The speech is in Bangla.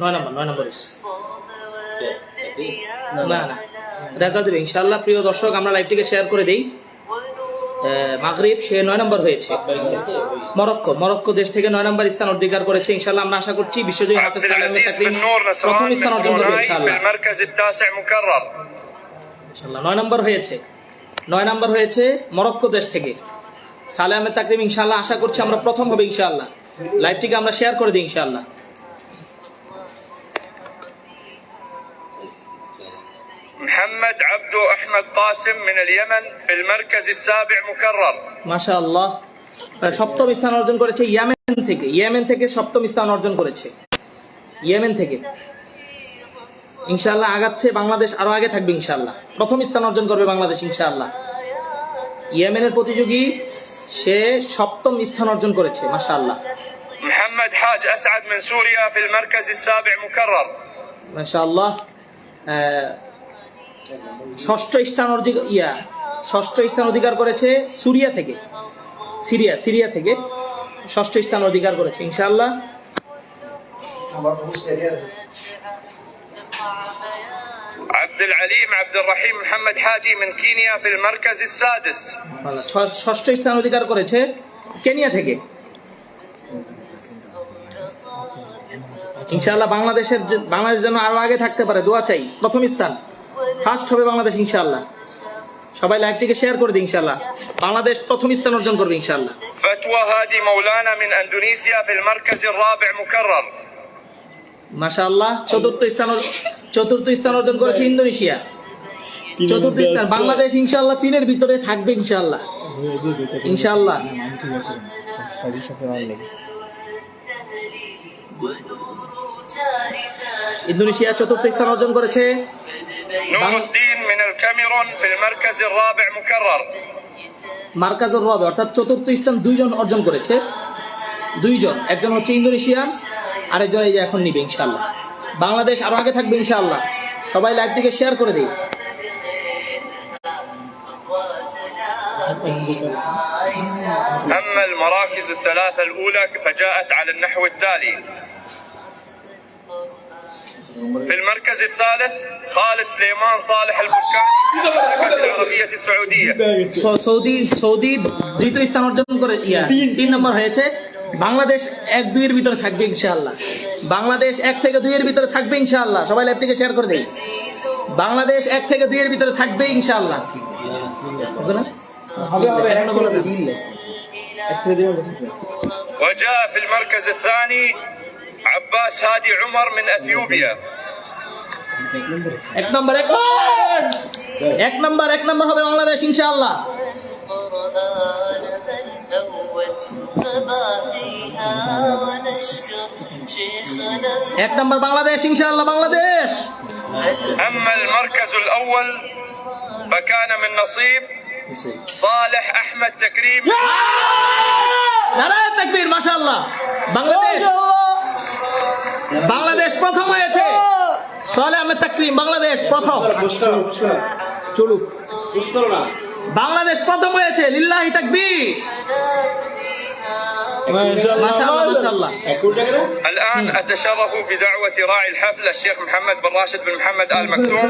নয় নম্বর নয় নম্বর আমরা অধিকার করেছে। ইনশাল্লাহ আমরা আশা করছি প্রথম নয় নম্বর হয়েছে। মরক্কো দেশ থেকে। সালে আহমেদ তাকরিম ইনশাল্লাহ আশা করছি আমরা প্রথম হবে ইনশাল্লাহ লাইভটিকে আমরা শেয়ার করে দিই ইনশাল্লাহ محمد عبدو أحمد قاسم من اليمن في المركز السابع مكرر মাশাআল্লাহ সপ্তম স্থান অর্জন করেছে ইয়েমেন থেকে ইয়েমেন থেকে সপ্তম স্থান অর্জন করেছে ইয়েমেন থেকে ইনশাআল্লাহ আগাচ্ছে বাংলাদেশ আরো আগে থাকবে ইনশাআল্লাহ প্রথম স্থান অর্জন করবে বাংলাদেশ ইনশাআল্লাহ ইয়েমেনের প্রতিযোগী সে সপ্তম স্থান অর্জন করেছে মাশাআল্লাহ محمد حاج أسعد من سوريا في المركز السابع مكرر মাশাআল্লাহ আহ, ষষ্ঠ স্থান অর্জিক ইয়া ষষ্ঠ স্থান অধিকার করেছে সুরিয়া থেকে সিরিয়া সিরিয়া থেকে ষষ্ঠ স্থান অধিকার করেছে ইনশাআল্লাহ عبد العليم عبد الرحيم محمد حاجي من كينيا في المركز السادس আল্লাহ, ছ- ষষ্ঠ স্থান অধিকার করেছে কেনিয়া থেকে ইনশাআল্লাহ বাংলাদেশের যে- বাংলাদেশ যেন আরো আগে থাকতে পারে দোয়া চাই প্রথম স্থান ফার্স্ট হবে বাংলাদেশ ইনশাআল্লাহ সবাই লাইভটিকে শেয়ার করে দিই ইনশাআল্লাহ বাংলাদেশ প্রথম স্থান অর্জন করবে ইনশাআল্লাহ فتوى هادي مولانا من أندونيسيا في المركز الرابع مكرر মাশাআল্লাহ চতুর্থ স্থান অর- চতুর্থ স্থান অর্জন করেছে ইন্দোনেশিয়া চতুর্থ স্থান বাংলাদেশ ইনশাআল্লাহ তিনের ভিতরে থাকবে ইনশাআল্লাহ ইনশাআল্লাহ ইন্দোনেশিয়া চতুর্থ স্থান অর্জন করেছে نور الدين من الكاميرون في المركز الرابع مكرر মার্কাজুর রবে অর্থাৎ চতুর্থ স্থান দুইজন অর্জন করেছে দুইজন একজন হচ্ছে ইন্দোনেশিয়ান আরেকজন এই যে এখন নিবে ইনশাআল্লাহ বাংলাদেশ আরো আগে থাকবে ইনশাআল্লাহ সবাই লাইভটিকে শেয়ার করে দিই أما المراكز الثلاثة الأولى فجاءت على النحو التالي في المركز الثالث خالد سليمان صالح البركاني في المملكة العربية السعودية সৌ- সৌদি সৌদি দ্বিতীয় স্থান অর্জন করে ইয়া তিন নম্বর হয়েছে বাংলাদেশ এক দুইয়ের ভিতরে থাকবে ইনশাআল্লাহ বাংলাদেশ এক থেকে দুইয়ের ভিতরে থাকবে ইনশাআল্লাহ সবাই লাইভটিকে শেয়ার করে দেই বাংলাদেশ এক থেকে দুইয়ের ভিতরে থাকবে ইনশাআল্লাহ হবে না? এখনো বলা যাচ্ছে। وجاء في المركز الثاني عباس هادي عمر من أثيوبيا এক নম্বর এক নম্বর এক নম্বর এক নম্বর হবে বাংলাদেশ ইনশাআল্লাহ এক নম্বর বাংলাদেশ ইনশাআল্লাহ বাংলাদেশ أما المركز الأول فكان من نصيب صالح أحمد تكريم নারায়ণ তাকবীর মাশাআল্লাহ বাংলাদেশ বাংলাদেশ প্রথম হয়েছে সোহেল আহমেদ তাকরিম বাংলাদেশ প্রথম চলুক বাংলাদেশ প্রথম হয়েছে লিল্লাহি তাকবীর মাশাআল্লাহ মাশাআল্লাহ الآن أتشرف بدعوة راعي الحفل الشيخ محمد بن راشد بن محمد آل مكتوم